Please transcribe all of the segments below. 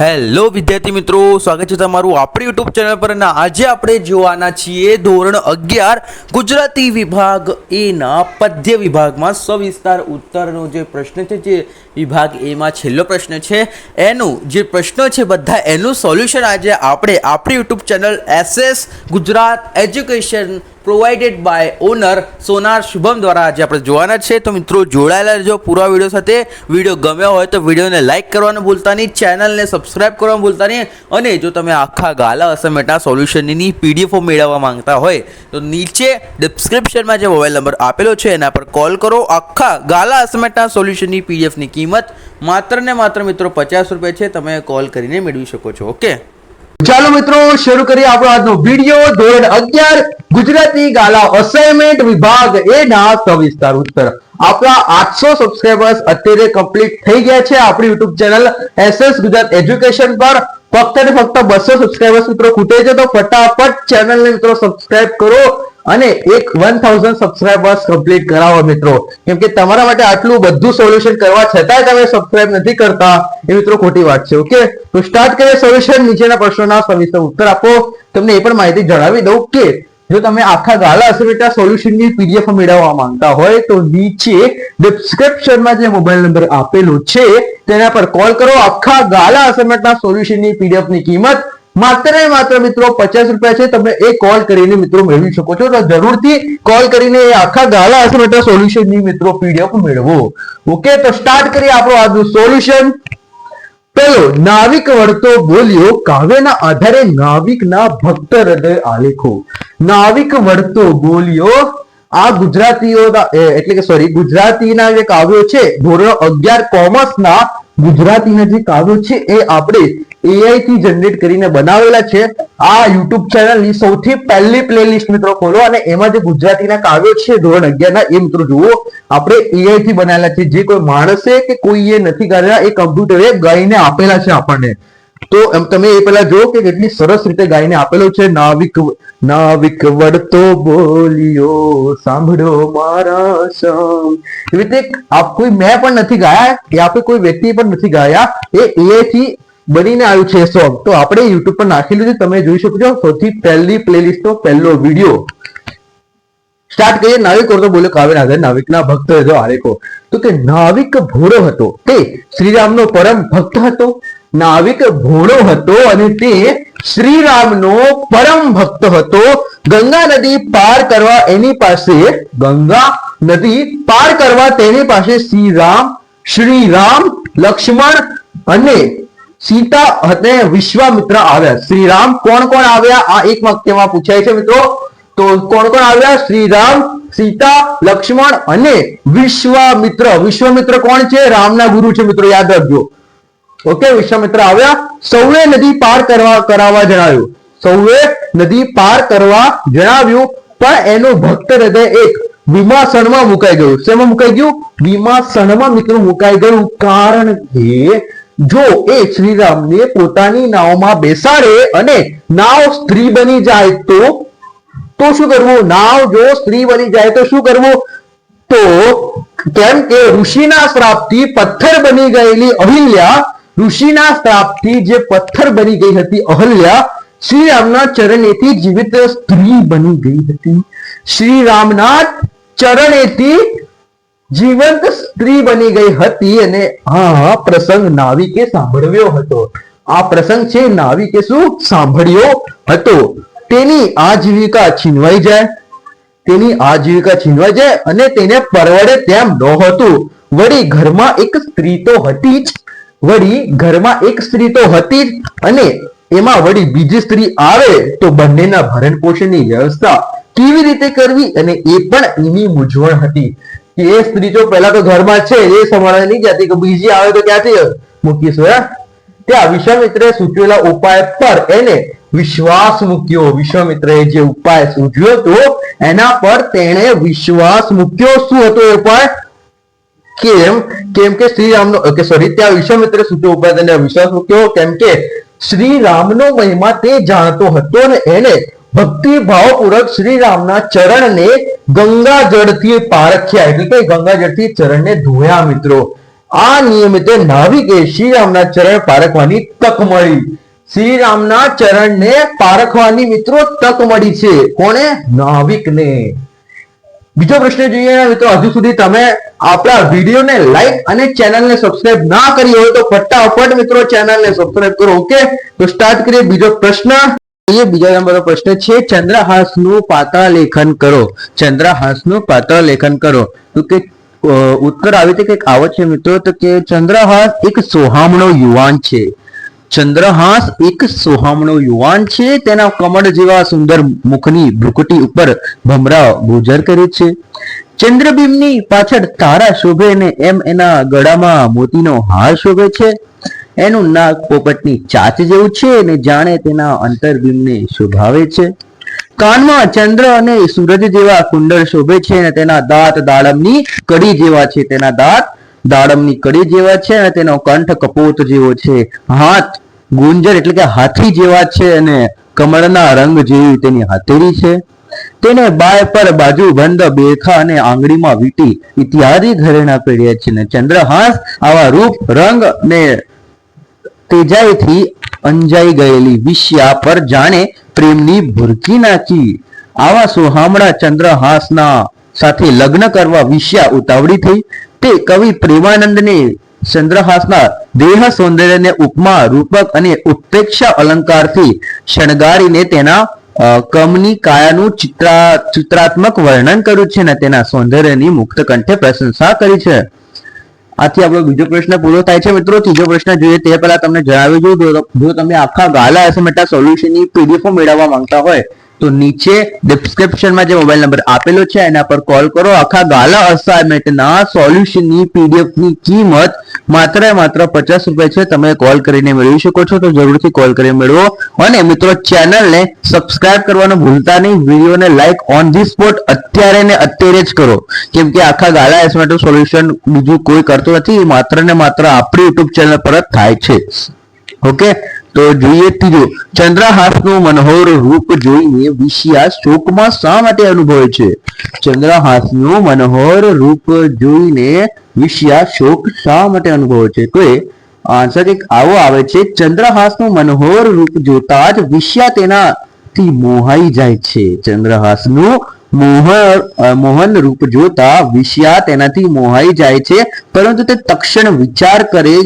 Hello વિદ્યાર્થી મિત્રો, સ્વાગત છે તમારું આપણી યુટ્યુબ ચેનલ પર અને આજે આપણે જોવાના છીએ ધોરણ અગિયાર, ગુજરાતી વિભાગ એના પદ્ય વિભાગમાં સવિસ્તાર ઉત્તરનો જે પ્રશ્ન છે, જે વિભાગ એમાં છેલ્લો પ્રશ્ન છે, એનું જે પ્રશ્ન છે બધા એનું સોલ્યુશન આજે આપણે આપણી YouTube channel SS Gujarat education provided by owner Sonar Shubham દ્વારા આજે આપણે જોવાના છે. તો મિત્રો જોડાયેલા રહેજો પૂરા વીડિયો સાથે. વીડિયો ગમ્યો હોય તો વિડીયોને લાઇક કરવાનું ભૂલતા નહીં ચેનલને સબસ્ક્રાઇબ કરવાનું ભૂલતા નહીં અને જો તમે આખા ગાલા અસાઇનમેન્ટના સોલ્યુશનની પીડીએફો મેળવવા માંગતા હોય તો નીચે ડિસ્ક્રિપ્શનમાં જે મોબાઈલ નંબર આપેલો છે એના પર કોલ કરો. આખા ગાલા અસાઇનમેન્ટના સોલ્યુશનની પીડીએફની કિંમત માત્ર ને માત્ર મિત્રો પચાસ રૂપિયા છે. તમે કોલ કરીને મેળવી શકો છો. ઓકે ચાલો મિત્રો, શરૂ કરીએ આપણો આજનો વીડિયો ધોરણ અગિયાર ગુજરાતી ગાલા અસાઇનમેન્ટ વિભાગ એ ના સવિસ્તાર ઉત્તર. આપણા આઠસો સબસ્ક્રાઈબર્સ અત્યારે કમ્પ્લીટ થઈ ગયા છે આપણી YouTube channel SS Gujarat education પર. ફક્ત ને ફક્ત બસો સબસ્ક્રાઈબર્સ મિત્રો ખૂટે છે, તો ફટાફટ ચેનલને મિત્રો સબસ્ક્રાઈબ કરો. અને એક વન થાઉઝન્ડ સબસ્ક્રાઈબર્સ કમ્પ્લીટ કરાવો મિત્રો. કેમ કે તમારા માટે આટલું બધું સોલ્યુશન કરવા છતાંય તમે સબસ્ક્રાઇબ નથી કરતા. એ મિત્રો ખોટી વાત છે ઓકે તો સ્ટાર્ટ કરીએ સોલ્યુશન નીચેના પ્રશ્નોના સવિસ્તર ઉત્તર આપો. તમને એ પણ માહિતી જણાવી દઉં કે જો તમે આખા ગાલા અસાઇનમેન્ટના સોલ્યુશનની પીડીએફ મેળવવા માંગતા હોય તો નીચે ડિસ્ક્રિપ્શનમાં જે મોબાઈલ નંબર આપેલો છે, તેના પર કોલ કરો. આખા ગાલા અસરમેટના સોલ્યુશનની પીડીએફની કિંમત માત્ર ને માત્ર મિત્રો પચાસ રૂપિયા છે, તમે એ કોલ કરીને મિત્રો મેળવી શકો છો. જરૂરથી કોલ કરીને એ આખા ગાલા સોલ્યુશન સોલ્યુશનની મિત્રો પીડીએફ મેળવો. ઓકે તો સ્ટાર્ટ કરીએ આપણો આજનું સોલ્યુશન પેલો નાવિક વળતો બોલ્યો, કાવ્યના આધારે નાવિકના ભક્ત હૃદય આલેખો. નાવિક વળતો બોલ્યો, આ ગુજરાતીઓના એટલે કે સોરી ગુજરાતીના જે કાવ્યો છે, ધોરણ અગિયાર કોમર્સના ગુજરાતીના જે કાવ્યો છે એ આપણે એઆઈ થી જનરેટ કરીને બનાવેલા છે. આ યુટ્યુબ ચેનલની સૌથી પહેલી પ્લેલિસ્ટ મિત્રો ખોલો અને એમાં જે ગુજરાતીના કાવ્યો છે, ધોરણ અગિયારના એ મિત્રો જુઓ. આપણે એઆઈ થી બનાવેલા છે. જે કોઈ માણસે કે કોઈએ નથી કરેલા, એ કમ્પ્યુટરે ગાઈને આપેલા છે આપણને. તો તમે એ પેલા જો કે કેટલી સરસ રીતે ગાઈને આપેલો છે, નાવિક નાવિક વડતો બોલ્યો, સાંભળો મારા સમ એવી રીતે આપ કોઈ મેં પણ નથી ગાયા કે આપણે કોઈ વ્યક્તિ પણ નથી ગાયા, એ એ થી બનીને આવ્યું છે સોંગ. તો આપણે યુટ્યુબ પર નાખેલું છે, તમે જોઈ શકો છો, સૌથી પહેલી પ્લેલિસ્ટ નો પહેલો વીડિયો. સ્ટાર્ટ કરીએ, નાવિક કરતો બોલ્યો કાવ્યના આધારે નાવિકના ભક્ત હતો આરેકો તો કે, નાવિક ભોળો હતો. તે શ્રીરામનો પરમ ભક્ત હતો. નાવિક ભોળો હતો અને તે શ્રીરામનો પરમ ભક્ત હતો. ગંગા નદી પાર કરવા એની પાસે, ગંગા નદી પાર કરવા તેની પાસે શ્રીરામ શ્રીરામ, લક્ષ્મણ અને સીતા અને વિશ્વામિત્ર આવ્યા. શ્રીરામ કોણ કોણ આવ્યા? આ એક વાક્યમાં પૂછાય છે મિત્રો. તો કોણ કોણ આવ્યા? શ્રીરામ, સીતા, લક્ષ્મણ અને વિશ્વામિત્ર. વિશ્વામિત્ર કોણ છે? રામના ગુરુ છે મિત્રો, યાદ રાખજો. ઓકે વિશ્વામિત્ર આવ્યા સૌએ નદી પાર કરવા, કરાવવા જણાવ્યું. સૌએ નદી પાર કરવા જણાવ્યું, પણ એનું ભક્ત હૃદય એક વિમાસણમાં મુકાઈ ગયું. શેમાં મુકાઈ ગયું? વિમાસણમાં મિત્રો મુકાઈ ગયું. કારણ કે જો એ શ્રીરામને પોતાની નાવમાં બેસાડે અને નાવ સ્ત્રી બની જાય તો તો શું કરવું? નાવ જો સ્ત્રી બની જાય તો શું કરવું? તો કેમ કે ઋષિના શ્રાપથી પથ્થર બની ગયેલી અહિલ્યા ઋષિના શ્રાપથી જે પથ્થર બની ગઈ હતી અહલ્યા, શ્રીરામના ચરણેથી જીવિત સ્ત્રી બની ગઈ હતી. શ્રીરામના ચરણેથી જીવંત સ્ત્રી બની ગઈ હતી અને આ પ્રસંગ નાવિકે સાંભળ્યો હતો. આ પ્રસંગ છે નાવિકે શું? સાંભળ્યો હતો. તેની આજીવિકા છીનવાઈ જાય. તેની આજીવિકા છીનવાઈ જાય અને તેને પરવડે તેમ નહોતું વળી ઘરમાં એક સ્ત્રી તો હતી જ. વળી ઘરમાં એક સ્ત્રી તો હતી અને એમાં વળી બીજી સ્ત્રી આવે તો બંનેના ભરણ પોષણની વ્યવસ્થા કેવી રીતે કરવી અને એ પણ એની મૂંઝવણ હતી. કે એ સ્ત્રી જો પહેલા તો ઘરમાં છે, એ સંભાળવા નહીં જતી કે બીજી આવે તો ક્યાંથી મૂકીશું, હે? ત્યાં વિશ્વામિત્રે સૂચવેલા ઉપાય પર એને વિશ્વાસ મૂક્યો. વિશ્વામિત્રએ જે ઉપાય સૂચવ્યો હતો, એના પર તેણે વિશ્વાસ મૂક્યો. શું હતો એ ઉપાય? કેમ? કેમ કે શ્રીરામનો કે સોરી ત્યાં વિશ્વામિત્ર સૂચવ્યો ઉપર તેને વિશ્વાસ મૂક્યો. કેમ કે શ્રીરામનો મહિમા તે જાણતો હતો ને એને ભક્તિ ભાવપૂર્વક શ્રીરામના ચરણને ગંગા જળથી પારખ્યા એટલે કે ગંગા જળથી ચરણને ધોયા મિત્રો. આ નિયમિતે નાવિકે શ્રી રામના ચરણ પારખવાની તક મળી. શ્રીરામના ચરણને પારખવાની મિત્રો તક મળી છે. કોને નાવિકને. બીજો પ્રશ્ન જોઈએ મિત્રો, હજુ સુધી તમે આપણા વિડીયોને લાઈક અને ચેનલને સબસ્ક્રાઇબ ના કરી હોય તો ફટાફટ, મિત્રો ચેનલને સબસ્ક્રાઇબ કરો ઓકે તો સ્ટાર્ટ કરીએ બીજો પ્રશ્ન. એ બીજા નંબરનો પ્રશ્ન છે, ચંદ્રહાસનું પાત્ર લેખન કરો. ચંદ્રહાસનું પાત્ર લેખન કરો. તો કે ઉત્તર આવી રીતે કંઈક આવો છે, મિત્રો, તો કે ચંદ્રહાસ એક સોહામણો યુવાન છે. ચંદ્રહાસ એક સોહામણો યુવાન છે. તેના કમળ જેવા સુંદર મુખની ભ્રુકુટી ઉપર ભમરા ગુજર કરે છે. ચંદ્રબીમની પાછળ તારા શોભે ને એમ એના ગળામાં મોતીનો હાર શોભે છે. એનું નાક પોપટની ચાચ જેવું છે ને જાણે તેના અંતરબિંબને શોભાવે છે. કાનમાં ચંદ્ર અને સૂરજ જેવા કુંડળ શોભે છે અને તેના દાંત દાડમની કડી જેવા છે તેના દાંત. દાડમની કડી જેવા છે અને તેનો કંઠ કપોત જેવો છે. હાથ ગુંજર એટલે કે હાથી જેવા છે અને કમળના રંગ જેવી તેની હથેળી છે. તેને બાય પર બાજુ બંધ, બેખા અને આંગળીમાં વીટી ઇત્યાદિ ઘરેણા પહેર્યા છે ને ચંદ્રહાસ આવા રૂપ, રંગ ને તેજાઈથી અંજાઈ ગયેલી વિષ્યા પર જાણે પ્રેમની ભૂરકી નાખી. આવા સુહામણા ચંદ્રહાસના સાથે લગ્ન કરવા વિષ્યા ઉતાવળી થઈ. તે કવિ પ્રેમાનંદને ચંદ્રહાસના દેહ સૌંદર્યને ઉપમા, રૂપક અને ઉત્પ્રેક્ષા અલંકારથી શણગારીને તેના કમની કાયાનું ચિત્રા, ચિત્રાત્મક વર્ણન કર્યું છે અને તેના સૌંદર્યની મુક્ત કંઠે પ્રશંસા કરી છે. આથી આપણો બીજો પ્રશ્ન પૂરો થાય છે મિત્રો. ત્રીજો પ્રશ્ન જોઈએ તે પહેલા તમને જણાવી દઉં. જો- તમે આખા ગાલા એસએમએટા સોલ્યુશનની પીડીએફ મેળવવા માંગતા હોય તો નીચે ડિસ્ક્રિપ્શનમાં જે મોબાઈલ નંબર આપેલો છે, એના પર કોલ કરો. આખા ગાલા અસાઇનમેન્ટના સોલ્યુશનની પીડીએફની કિંમત માત્ર માત્ર પચાસ રૂપિયા છે. તમે કોલ કરીને મેળવી શકો છો. તો જરૂરથી કોલ કરીને મેળવો. અને મિત્રો ચેનલને સબસ્ક્રાઇબ કરવાનું ભૂલતા નહીં. વિડીયોને લાઈક ઓન ધી સ્પોટ અત્યારે ને અત્યારે જ કરો. કેમ કે આખા ગાલા એસમેટો સોલ્યુશન બીજું કોઈ કરતું નથી. માત્ર ને માત્ર આપણી યુટ્યુબ ચેનલ પર જ થાય છે. ઓકે તો જોઈએ ત્રીજું ચંદ્રહાસનું મનોહર રૂપ જોઈને વિષિયા શોકમાં શા માટે અનુભવે છે? ચંદ્રહાસનું મનોહર રૂપ જોઈને વિષિયા શોક શા માટે અનુભવે છે? તો એ આન્સર એક આવો આવે છે. ચંદ્રહાસનું મનોહર રૂપ જોતા જ વિષયા તેનાથી મોહાઈ જાય છે. ચંદ્રહાસનું મોહર અ, મોહન રૂપ જોતા વિષયા તેનાથી મોહાઈ જાય છે. પરંતુ તે તક્ષણ વિચાર કરે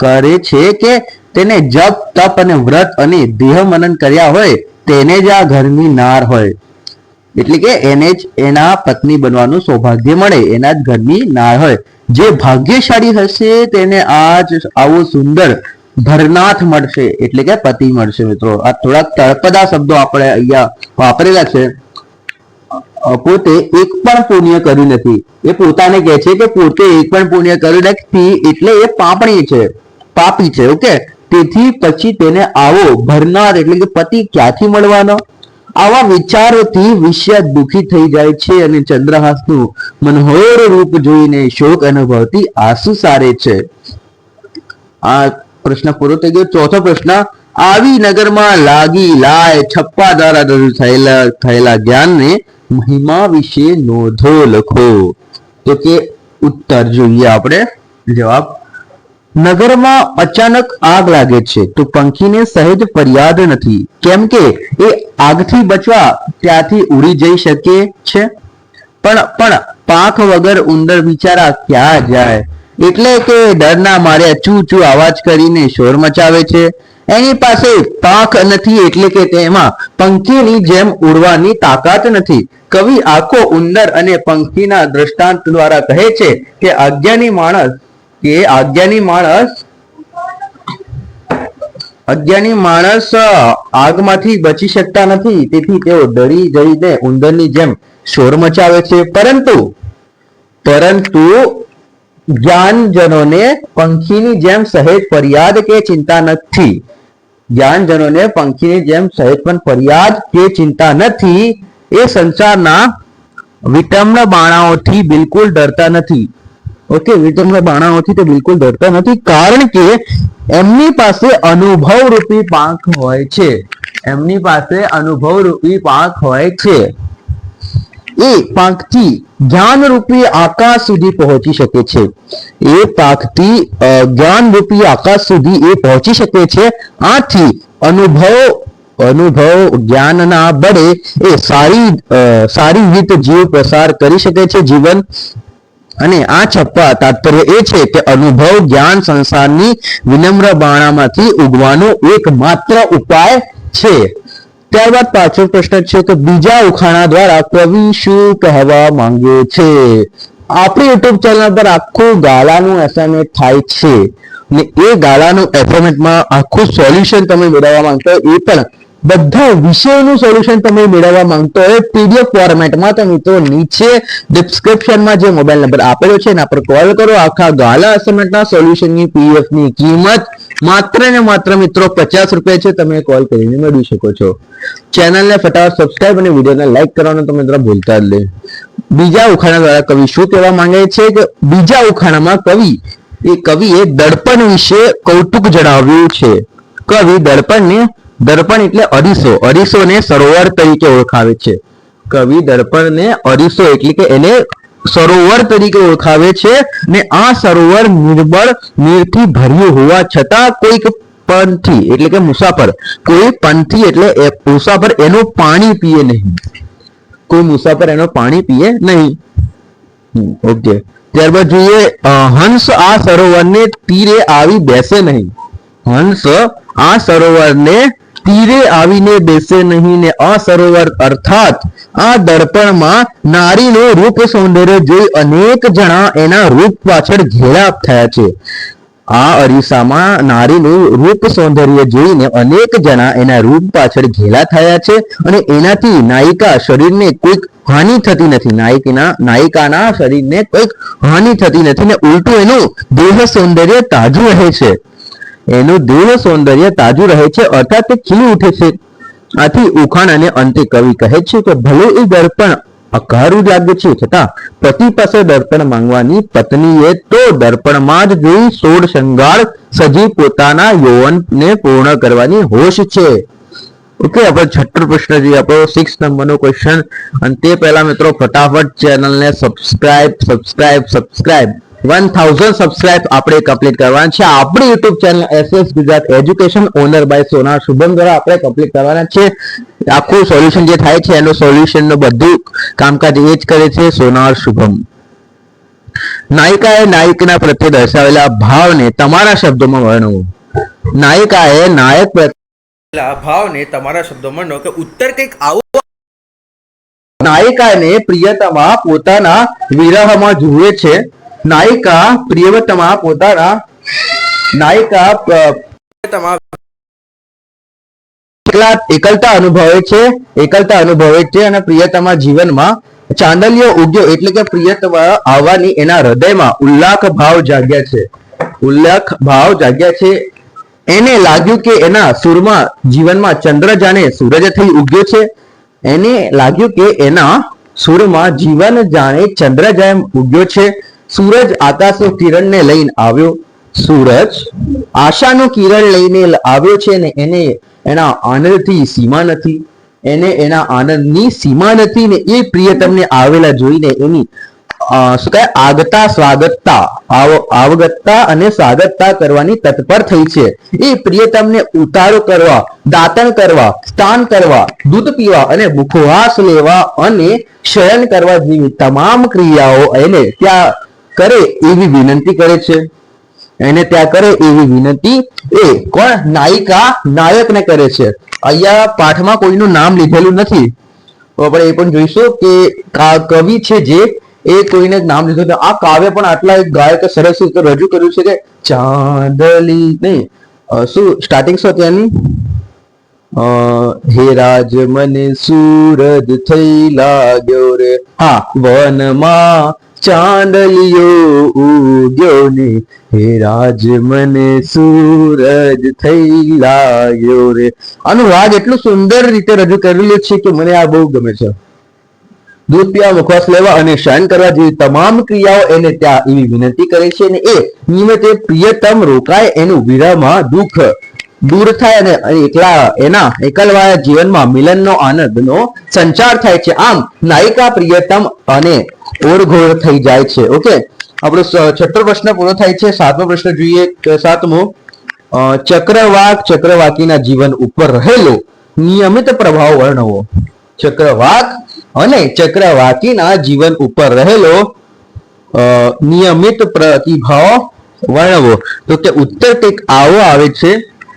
કરે છે કે તેને જપ, તપ અને વ્રત અને દેહ મનન કર્યા હોય, તેને જ આ ઘરની નાર હોય. એટલે કે એને જ એના પત્ની બનવાનું સૌભાગ્ય મળે, એના જ ઘરની નાર હોય. જે ભાગ્યશાળી હશે, તેને આજ આવો સુંદર ભરનાથ મળશે. એટલે કે પતિ મળશે, મિત્રો. આ થોડાક તળપદા શબ્દો આપણે અહીંયા વાપરેલા છે. પોતે એક પણ પુણ્ય કર્યું નથી. એ પોતાને કહે છે કે પોતે એક પણ પુણ્ય કર્યું નથી, એટલે એ પાપણી છે. પાપી છે, ઓકે? તેથી પછી તેને આવો ભરનાર એટલે કે પતિ ક્યાંથી મળવાનો? આવા વિચારોથી વિષય દુખી થઈ જાય છે અને ચંદ્રહાસનું મનોહર રૂપ જોઈને શોક અનુભવતી આંસુ સારે છે. આ પ્રશ્ન પૂરો થઈ ગયો. ચોથો પ્રશ્ન, આવી નગરમાં લાગી લાય છપ્પા દ્વારા રજૂ થયેલા થયેલા જ્ઞાનને મહિમા વિશે નોંધો લખો. તો કે ઉત્તર જોઈએ આપણે. જવાબ નગરમાં અચાનક આગ લાગે છે. તો પંખીને સહેજ ફરિયાદ નથી. કેમ કે એ આગથી બચવા ત્યાંથી ઉડી જઈ શકે છે. પણ પણ પાંખ વગર ઉંદર બિચારા ક્યાં જાય? એટલે કે ડરના મારે ચૂ ચૂ અવાજ કરીને શોર મચાવે છે. એની પાસે પાંખ નથી એટલે કે તેમાં પંખીની જેમ ઉડવાની તાકાત નથી. કવિ આખો ઉંદર અને પંખીના દ્રષ્ટાંત દ્વારા કહે છે કે આજ્ઞાની માણસ કે અજ્ઞાની માણસ અજ્ઞાની માણસ આગમાંથી બચી શકતા નથી. તેથી તેઓ ડરી જઈને ઉંદરની જેમ શોર મચાવે છે. પરંતુ પરંતુ જ્ઞાનજનોને પંખીની જેમ સહેજ ફરિયાદ કે ચિંતા નથી. જ્ઞાનજનોને પંખીની જેમ સહેજ પણ ફરિયાદ કે ચિંતા નથી. એ સંસારના વિટમ્ન બાણાઓથી બિલકુલ ડરતા નથી. ઓકે વિટમ્ન બાણાઓથી તે બિલકુલ ડરતા નથી, કારણ કે એમની પાસે અનુભવ રૂપી પાંખ હોય છે. એમની પાસે અનુભવ રૂપી પાંખ હોય છે. એ પાંખથી જ્ઞાનરૂપી આકાશ સુધી પહોંચી શકે છે. એ પાંખથી જ્ઞાન રૂપી આકાશ સુધી એ પહોંચી શકે છે. આથી અનુભવ અનુભવ જ્ઞાનના બળે એ સારી સારી રીતે જીવ પ્રસાર કરી શકે છે. જીવન અને આ છપ્પા તાત્પર્ય એ છે કે અનુભવ જ્ઞાન સંસારની વિનમ્ર બાણામાંથી ઉગવાનો એકમાત્ર ઉપાય છે. ત્યારબાદ પાછો પ્રશ્ન છે કે બીજા ઉખાણા દ્વારા કવિ શું કહેવા માંગે છે? આપણી યુટ્યુબ ચેનલ પર આખું ગાલાનું એસાઇનમેન્ટ થાય છે. ને એ ગાલાનું એસાઇનમેન્ટમાં આખું સોલ્યુશન તમે મેળવવા માંગતો એ પણ બધા વિષયોનું સોલ્યુશન તમે મેળવવા માંગતો હોય પીડીએફ ફોર્મેટમાં તો મિત્રો નીચે ડિસ્ક્રિપ્શનમાં જે મોબાઈલ નંબર આપેલો છે, એના પર કોલ કરો. આખા ગાલા અસાઇનમેન્ટના સોલ્યુશનની પીડીએફની કિંમત માત્ર ને માત્ર મિત્રો પચાસ રૂપિયા છે, તમે કોલ કરીને મેળવી શકો છો. ચેનલને ફટાફટ સબસ્ક્રાઇબ અને વિડીયોને લાઈક કરવાનું તમે મિત્રો ભૂલતા જ નહીં. બીજા ઉખાણા દ્વારા કવિ શું કહેવા માંગે છે કે બીજા ઉખાણામાં કવિ, એ કવિએ દર્પણ વિશે કૌતુક જણાવ્યું છે. કવિ દર્પણને દર્પણ એટલે અરીસો. અરીસોને સરોવર તરીકે ઓળખાવે છે. કવિ દર્પણને અરીસો એટલે કે એને સરોવર તરીકે ઓળખાવે છે ને આ સરોવર નિર્બળ, નીરથી ભર્યું હોવા છતાં કોઈક પંથી એટલે કે મુસાફર. કોઈ પંથી એટલે મુસાફર એનું પાણી પીએ નહીં. કોઈ મુસાફર એનું પાણી પીએ નહીં. ઓકે. ત્યારબાદ જોઈએ હંસ આ સરોવરને તીરે આવી બેસે નહીં. હંસ આ સરોવરને તીરે આવીને બેસે નહીં ને આ સરોવર અર્થાત આ દર્પણમાં નારીનું રૂપ સૌંદર્ય જોઈ અનેક જણા એના રૂપ પાછળ ઘેરા થયા છે. આ અરીસામાં નારીનું રૂપ સૌંદર્ય જોઈને અનેક જણા એના રૂપ પાછળ ઘેલા થયા છે અને એનાથી નાયિકા શરીરને કોઈક હાનિ થતી નથી. નાયિકાના નાયિકાના શરીરને કોઈક હાનિ થતી નથી ને ઉલટું એનું દેહ સૌંદર્ય તાજું રહે છે. એનું દિવ્ય સૌંદર્ય તાજું રહે છે, અર્થાત તે ખીલી ઉઠે છે. આથી ઉખાણ અને અંતે કવિ કહે છે કે ભલે એ દર્પણ અકારું લાગે છે, છતાં પતિ પાસે દર્પણ માંગવાની પત્નીએ તો દર્પણમાં જ જોઈ સોળ શણગાર સજી પોતાના યૌવનને પૂર્ણ કરવાની હોશ છે. ઓકે, આપણે છઠ્ઠો પ્રશ્ન જોઈએ. આપણો સિક્સ નંબરનો ક્વેશ્ચન અને તે પહેલા મિત્રો ફટાફટ ચેનલને subscribe subscribe subscribe one thousand subscribe આપણે કમ્પ્લીટ કરવાના છે. આપણી YouTube channel SS Gujarat education owner by Sonar Shubham દ્વારા આપણે કમ્પ્લીટ કરવાના છે. આખું સોલ્યુશન જે થાય છે એનું સોલ્યુશનનું બધું કામકાજ એ જ કરે છે સોનાર શુભમ. નાયિકાએ નાયકના પ્રત્યે દર્શાવેલા ભાવને તમારા શબ્દોમાં વર્ણવો. નાયિકાએ નાયક પ્રત્યે ભાવને તમારા શબ્દોમાં વર્ણવો કે ઉત્તર કંઈક આવો નાયિકાને પ્રિયતમા પોતાના વિરહમાં જુએ છે. નાયિકા પ્રિયતમા પોતાના નાયિકા એકલા એકલતા અનુભવે છે, એકલતા અનુભવે છે અને પ્રિયતમા જીવનમાં ચાંદલ્ય ઉગ્યો એટલે કે પ્રિયતમા આવવાની એના હૃદયમાં ઉલ્લાખ ભાવ જાગ્યા છે. ઉલ્લાખ ભાવ જાગ્યા છે. એને લાગ્યું કે એના સુરમાં જીવનમાં ચંદ્ર જાણે સૂરજ થઈ ઉગ્યો છે. એને લાગ્યું કે એના સુરમાં જીવન જાણે ચંદ્ર જેમ ઉગ્યો છે. સૂરજ આકાશનું કિરણને લઈને આવ્યો. સૂરજ આશાનું કિરણ લઈને આવ્યો છે ને એને એના આનંદથી સીમા નથી. એને એના આનંદની સીમા નથી ને એ પ્રિયતમને આવેલા જોઈને એની શું કહે આગતા, સ્વાગતતા આવગતતા અને સ્વાગતતા કરવાની તત્પર થઈ છે. એ પ્રિયતમને ઉતારો કરવા, દાતણ કરવા, સ્નાન કરવા, દૂધ પીવા અને મુખવાસ લેવા અને શયન કરવા જેવી તમામ ક્રિયાઓ એને ત્યાં કરે એવી વિનંતી કરે છે. એને ત્યાં કરે એવી વિનંતી એ કોણ નાયિકા નાયકને કરે છે. અહીંયા પાઠમાં કોઈનું નામ લીધેલું નથી. આપણે એ પણ જોઈશું કે કવિ છે જે, એ કોઈને નામ લીધું આ કાવ્ય પણ આટલા એક ગાયકે સરસ રીતે રજૂ કર્યું છે કે ચાંદલી નહીં શું સ્ટાર્ટિંગ શું ત્યાંની હે રાજ, મને સૂરજ થઈ લાગ્યો રે. હા, વનમાં ચાંદલિયો ઉગ્યો ને હે રાજ મને સૂરજ થઈ લાગ્યો રે. રાગ એટલું સુંદર રીતે રજૂ કરેલું છે કે મને આ બહુ ગમે છે. દૂધ પીવા મુખવાસ લેવા અને શયન કરવા જેવી તમામ ક્રિયાઓ એને ત્યાં એવી વિનંતી કરે છે અને એ નિયમિત પ્રિયતમ રોકાય એનું વિરામાં દુઃખ. દૂર થાય અને એકલા એના એકલવાયા જીવનમાં મિલનનો આનંદનો સંચાર થાય છે. આમ નાયિકા પ્રિયતમ અને ઓરઘોર થઈ જાય છે. ઓકે? આપણો છઠ્ઠો પ્રશ્ન પૂરો થાય છે. સાતમો પ્રશ્ન જોઈએ. સાતમો ચક્રવાક ચક્રવાકીના જીવન ઉપર રહેલો નિયમિત પ્રભાવ વર્ણવો. ચક્રવાક અને ચક્રવાકીના જીવન ઉપર રહેલો નિયમિત પ્રતિભાવ વર્ણવો. તો કે ઉત્તર ટેક આવો આવે છે.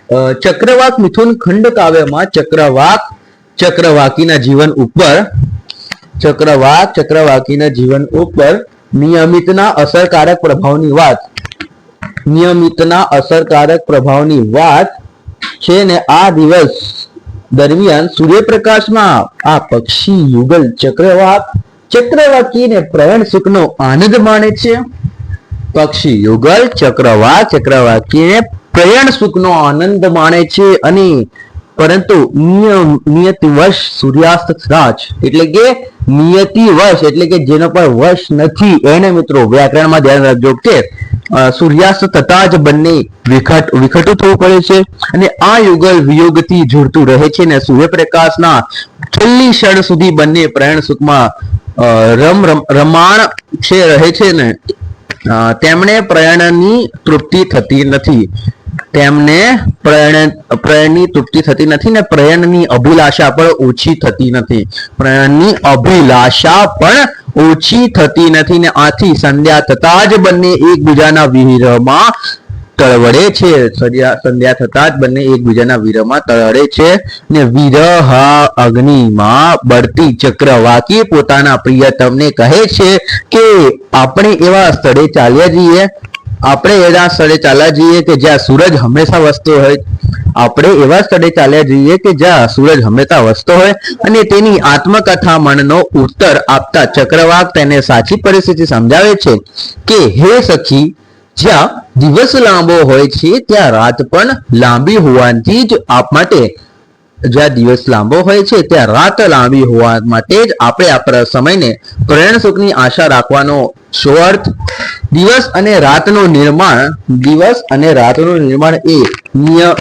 ચક્રવાક મિથુન ખંડ કાવ્યમાં ચક્રવાક, ચક્રવાકીના જીવન ઉપર, ચક્રવાક, ચક્રવાકીના જીવન ઉપર નિયમિતના અસરકારક પ્રભાવની વાત, નિયમિતના અસરકારક પ્રભાવની વાત છે ને આ દિવસ દરમિયાન સૂર્યપ્રકાશમાં આ પક્ષી યુગલ ચક્રવાક ચક્રવાકીને પ્રયાણ સુખનો આનંદ માણે છે. પક્ષી યુગલ ચક્રવાક, ચક્રવાકીને પ્રયાણ સુખનો આનંદ માણે છે અને પરંતુ નિયમ નિયતિવશ સૂર્યાસ્ત રાજ. એટલે કે નિયતિવશ એટલે કે જેનો પર વશ નથી. એને મિત્રો વ્યાકરણમાં ધ્યાન રાખજો કે સૂર્યાસ્ત થતા જ બંને વિખટ, વિખટું થવું પડે છે અને આ યુગલ વિયોગથી જોડતું રહે છે ને સૂર્યપ્રકાશના છેલ્લી ક્ષણ સુધી બંને પ્રયાણ સુખમાં રમ રમ, રમાણ છે, રહે છે ને તેમણે પ્રયાણની તૃપ્તિ થતી નથી. તેમને પ્રયણ, પ્રયણની તૃપ્તિ થતી નથી ને પ્રયણની અભિલાષા પણ ઓછી થતી નથી. પ્રયણની અભિલાષા પણ ઓછી થતી નથી ને આથી સંધ્યા થતા જ બંને એકબીજાના વિરહમાં તળવડે છે. સંધ્યા થતા જ બંને એકબીજાના વિરહમાં તળવડે છે ને વિરહ અગ્નિમાં બળતી ચક્રવાકી પોતાના પ્રિયતમને કહે છે કે, આપણે એવા સ્થળે ચાલ્યા જઈએ આપણે એવા સ્થળે ચાલ્યા જઈએ કે જ્યાં સૂરજ હંમેશા વસતો હોય. આપણે એવા સ્થળે ચાલ્યા જઈએ કે જ્યાં સૂરજ હંમેશા વસતો હોય અને તેની આત્મકથા મનનો ઉત્તર આપતા ચક્રવાક તેને સાચી પરિસ્થિતિ સમજાવે છે કે, હે સખી, જ્યાં દિવસ લાંબો હોય છે, ત્યાં રાત પણ લાંબી હોવાથી જ આપ માટે જ્યાં દિવસ લાંબો હોય છે, ત્યાં રાત લાંબી હોવા માટે જ આપણે આપણા સમયને પ્રયાણ સુખની આશા રાખવાનો શો અર્થ દિવસ અને રાતનું નિર્માણ, દિવસ અને રાતનું નિર્માણ એ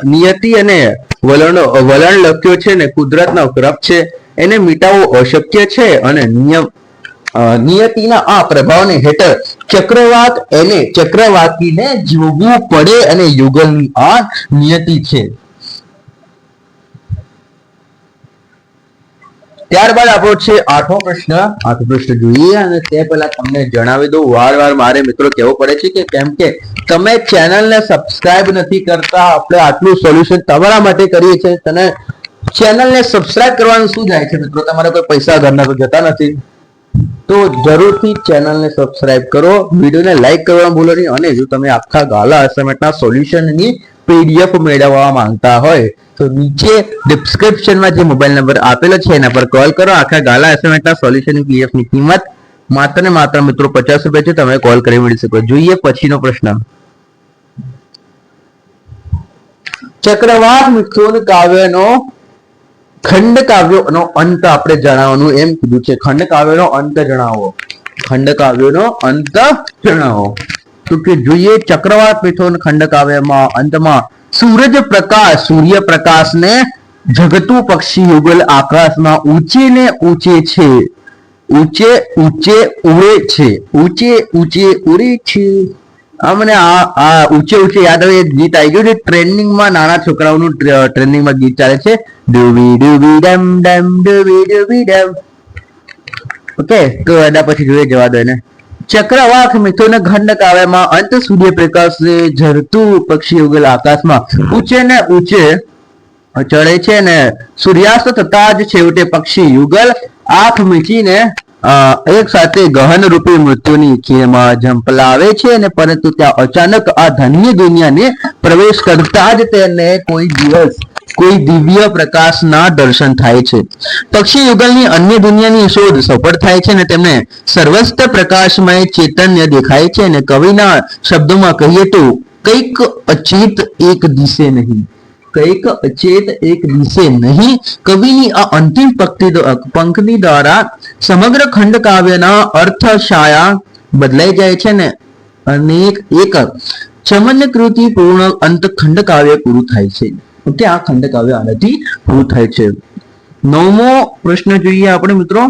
નિયતિ અને વલણ વલણ લખ્યો છે ને કુદરતનો ક્રમ છે, એને મિટાવવું અશક્ય છે અને નિયમ નિયતિના આ પ્રભાવને હેઠળ ચક્રવાત એને ચક્રવાતીને જોવું પડે અને યુગલની આ નિયતિ છે. ત્યારબાદ આપણો છે આઠમો પ્રશ્ન. આઠમો પ્રશ્ન જોઈએ અને તે પહેલા તમને જણાવી દઉં. વાર વાર મારે મિત્રો કહેવું પડે છે કે કેમ કે તમે ચેનલને સબસ્ક્રાઇબ નથી કરતા, આપણે આટલું સોલ્યુશન તમારા માટે કરીએ છીએ. તને ચેનલને સબસ્ક્રાઇબ કરવાનું શું જાય છે મિત્રો? તમારે કોઈ પૈસા ઘરના તો જતા નથી. તો જરૂરથી ચેનલને સબસ્ક્રાઇબ કરો. વિડીયોને લાઇક કરવાનું ભૂલો નહીં. અને જો તમે આખા ગાલા અસાઇનમેન્ટના સોલ્યુશનની પીડીએફ મેળવવા માંગતા હોય, તો નીચે ડિસ્ક્રિપ્શનમાં જે મોબાઈલ નંબર આપેલો છે, એના પર કોલ કરો. આખા ગાલા અસાઇનમેન્ટના સોલ્યુશન પીડીએફની કિંમત માત્ર ને માત્ર મિત્રો પચાસ રૂપિયા છે, તમે કોલ કરી મળી શકો. જોઈએ પછીનો પ્રશ્ન. ચક્રવાત મિથુન કાવ્યનો ખંડ કાવ્યોનો અંત આપણે જણાવવાનું એમ કીધું છે. ખંડ કાવ્યનો અંત જણાવો. ખંડ કાવ્યનો અંત જણાવો. તો જોઈએ ચક્રવાત મિથુન ખંડ અંતમાં સૂરજ પ્રકાશ સૂર્ય પ્રકાશને જગતું પક્ષી યુગલ આકાશમાં ઊંચે ને ઊંચે છે ઊંચે ઊંચે ઉડે છે ઊંચે ઊંચે ઉડે છે અમને આ આ ઊંચે ઊંચે યાદ આવે ગીત આવી ગયું છે ટ્રેન્ડિંગમાં નાના છોકરાઓનું ટ્રેનિંગમાં ગીત ચાલે છે ડુબી ડુબી ડમ ડમ ડુબી ડુબી ડમ ઓકે તો એના પછી જોઈએ જવા દો એને. ચક્રવાક મિથુન ખંડ કાવ્યમાં અંત સૂર્યપ્રકાશ ઝરતું પક્ષી ઉગેલ આકાશમાં, ઊંચે ને ઊંચે ચડે છે ને સૂર્યાસ્ત થતા જ છેવટે પક્ષી યુગલ આંખ મીચીને એક સાથે ગહન રૂપી મૃત્યુની ખીણમાં ઝંપલાવે છે અને પરંતુ ત્યાં અચાનક આ ધન્ય દુનિયાને પ્રવેશ કરતા જ તેને કોઈ દિવસ કોઈ દિવ્ય પ્રકાશના દર્શન થાય છે. પક્ષી યુગલની અન્ય દુનિયાની શોધ સફળ થાય છે અને તેમને સર્વસ્ત પ્રકાશમય ચૈતન્ય દેખાય છે અને કવિના શબ્દોમાં કહીએ તો, કંઈક અચેત એક દિશે નહીં. કંઈક અચેત એક દિશે નહીં. કવિની આ અંતિમ પંક્તિ પંક્તિ દ્વારા સમગ્ર ખંડ કાવ્યના અર્થ છાયા બદલાઈ જાય છે ને અનેક, એક ચમનકૃતિ પૂર્ણ અંત ખંડ કાવ્ય પૂરું થાય છે. ઓકે આ ખંડક હવે આનાથી પૂરું થાય છે. નવમો પ્રશ્ન જોઈએ આપણે મિત્રો.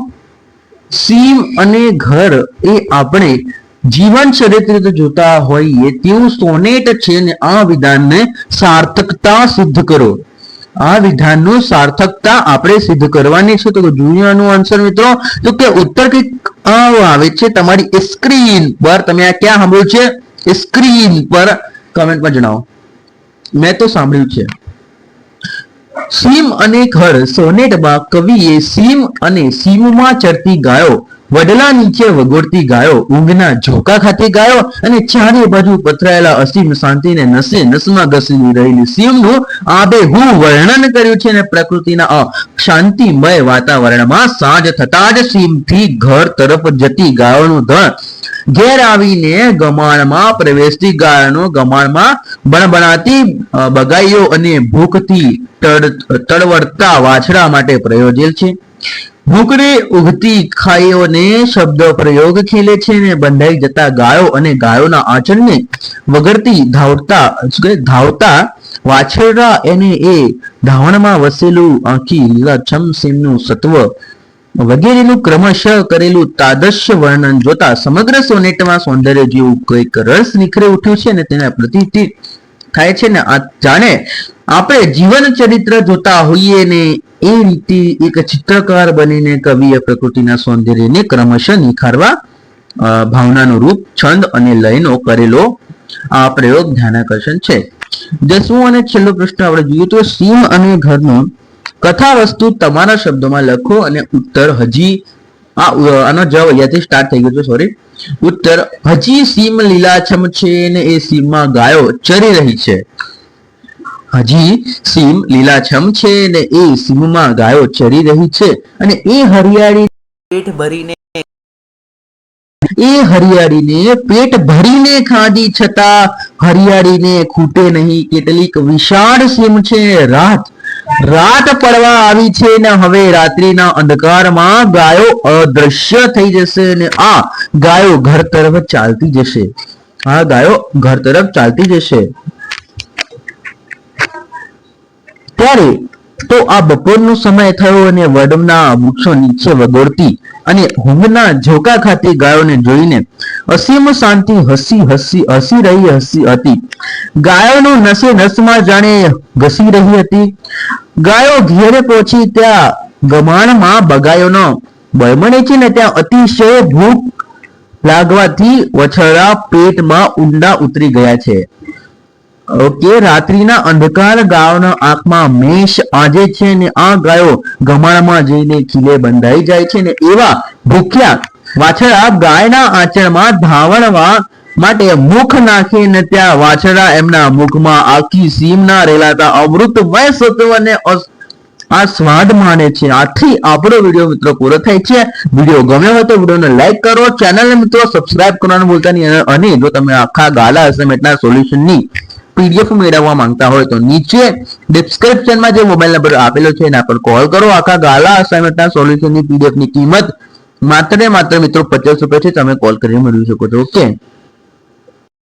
સીમ અને ઘર એ આપણે જીવન ચરિત્ર જોતા હોઈએ તેવું સોનેટ છે ને આ વિધાનને સાર્થકતા સિદ્ધ કરો. આ વિધાનનું સાર્થકતા આપણે સિદ્ધ કરવાની છે. તો જુનિયાનું આનું આન્સર મિત્રો, તો કે ઉત્તર કંઈક આવે છે. તમારી સ્ક્રીન પર તમે આ ક્યાં સાંભળ્યું છે? સ્ક્રીન પર કમેન્ટમાં જણાવો. મેં તો સાંભળ્યું છે. સીમ અને ઘર સોનેટમાં કવિએ સીમ અને સીમમાં ચરતી ગાયો, વડલા નીચે વગોડતી ગાયો, ઊંઘના ઝોકા ખાતે ગાયો અને ચારે બાજુ પથરાયેલા અસીમ શાંતિને નસે નસમાં ઘસી રહેલી સીમનું આબેહૂબ વર્ણન કર્યું છે અને પ્રકૃતિના શાંતિમય વાતાવરણમાં સાંજ થતા જ સીમથી ઘર તરફ જતી ગાયોનું ધણ ઘેર આવીને ગમાણમાં પ્રવેશતી ગાયનો ગમાણમાં બણબણાતી બગાઈઓ અને ભૂખથી તડ, તડવડતા વાછડા માટે પ્રયોજેલ છે. ભૂખડે ઉગતી ખાઈઓને શબ્દ પ્રયોગ ખેલે છે ને બંધાઈ જતા ગાયો અને ગાયોના આચરણને વગરતી ધાવતા ધાવતા વાછરડા એને એ ધાવણમાં વસેલું આખી લીલાછમ સત્વ વગેરેનું ક્રમશઃ કરેલું તાદશ્ય વર્ણન જોતા સમગ્ર સોનેટમાં સૌંદર્ય જેવું કંઈક રસ નીખરે ઉઠ્યું છે ને તેના પ્રતિ થાય છે ને આ જાણે આપણે જીવન ચરિત્ર જોતા હોઈએ ને એ રીતે એક ચિત્રકાર બનીને કવિએ પ્રકૃતિના સૌંદર્યને ક્રમશઃ નિખારવા ભાવનાનું રૂપ, છંદ અને લયનો કરેલો આ પ્રયોગ ધ્યાનાકર્ષણ છે. દસમો અને છેલ્લો પ્રશ્ન આપણે જોઈએ તો સિંહ અને ઘરનો કથા વસ્તુ તમારા શબ્દોમાં લખો અને ઉત્તર હજી આનો જવાબ અહીંયાથી સ્ટાર્ટ થઈ ગયો છે સોરી ઉત્તર હજી સીમ લીલાછમ છે ને એ સીમમાં ગાયો ચરી રહી છે. હજી સીમ લીલાછમ છે ને એ સીમમાં ગાયો ચરી રહી છે. અને એ હરિયાળી પેટ ભરીને એ હરિયાળીને પેટ ભરીને ખાધી છતાં હરિયાળીને ખૂટે નહીં. કેટલીક વિશાળ સીમ છે રાત રાત પડવા આવી છે ને હવે રાત્રિના અંધકારમાં ગાયો અદ્રશ્ય થઈ જશે અને આ ગાયો ઘર તરફ ચાલતી જશે. આ ગાયો ઘર તરફ ચાલતી જશે. ત્યારે તો આ બપોરનો સમય થયો અને વડમના વૃક્ષો નીચે વગોળતી અને હુંગના ઝોકા ખાતી ગાયોને જોઈને અસીમ શાંતિ હસી હસી હસી રહી હસી હતી. ગાયોનો નસે નસમાં જાણે ઘસી રહી હતી. ગાયો ઘેરે પહોંચી ત્યાં ગમાણમાં બગાયોનો બળમણે છે ને ત્યાં અતિશય ભૂખ લાગવાથી વછડા પેટમાં ઊંડા ઉતરી ગયા છે. ઓકે રાત્રિના અંધકાર ગાયોના આંખમાં મેષ આજે છે ને આ ગાયો ગમાણમાં જઈને ખીલે બંધાઈ જાય છે ને એવા ભૂખ્યા વાછડા ગાયના આંચળમાં ધાવણવા માટે મુખ નાખીને ત્યાં વાછડા એમના મુખમાં આખી સીમના રેલાતા અમૃતમય સત્વને આ સ્વાદ માને છે. આથી આપણો વીડિયો મિત્રો પૂરો થાય છે. વીડિયો ગમ્યો હોય તો વિડીયોને લાઈક કરો, ચેનલને મિત્રો સબસ્ક્રાઇબ કરવાનું ભૂલતા નહીં અને- જો તમે આખા ગાલા અસાઇનમેન્ટના સોલ્યુશનની પીડીએફ મેળવવા માંગતા હોય તો નીચે ડિસ્ક્રિપ્શનમાં જે મોબાઈલ નંબર આપેલો છે, એના પર કોલ કરો. આખા ગાલા અસાઇનમેન્ટના સોલ્યુશનની પીડીએફની કિંમત માત્ર ને માત્ર મિત્રો પચાસ રૂપિયા છે, તમે કોલ કરીને મેળવી શકો છો. ઓકે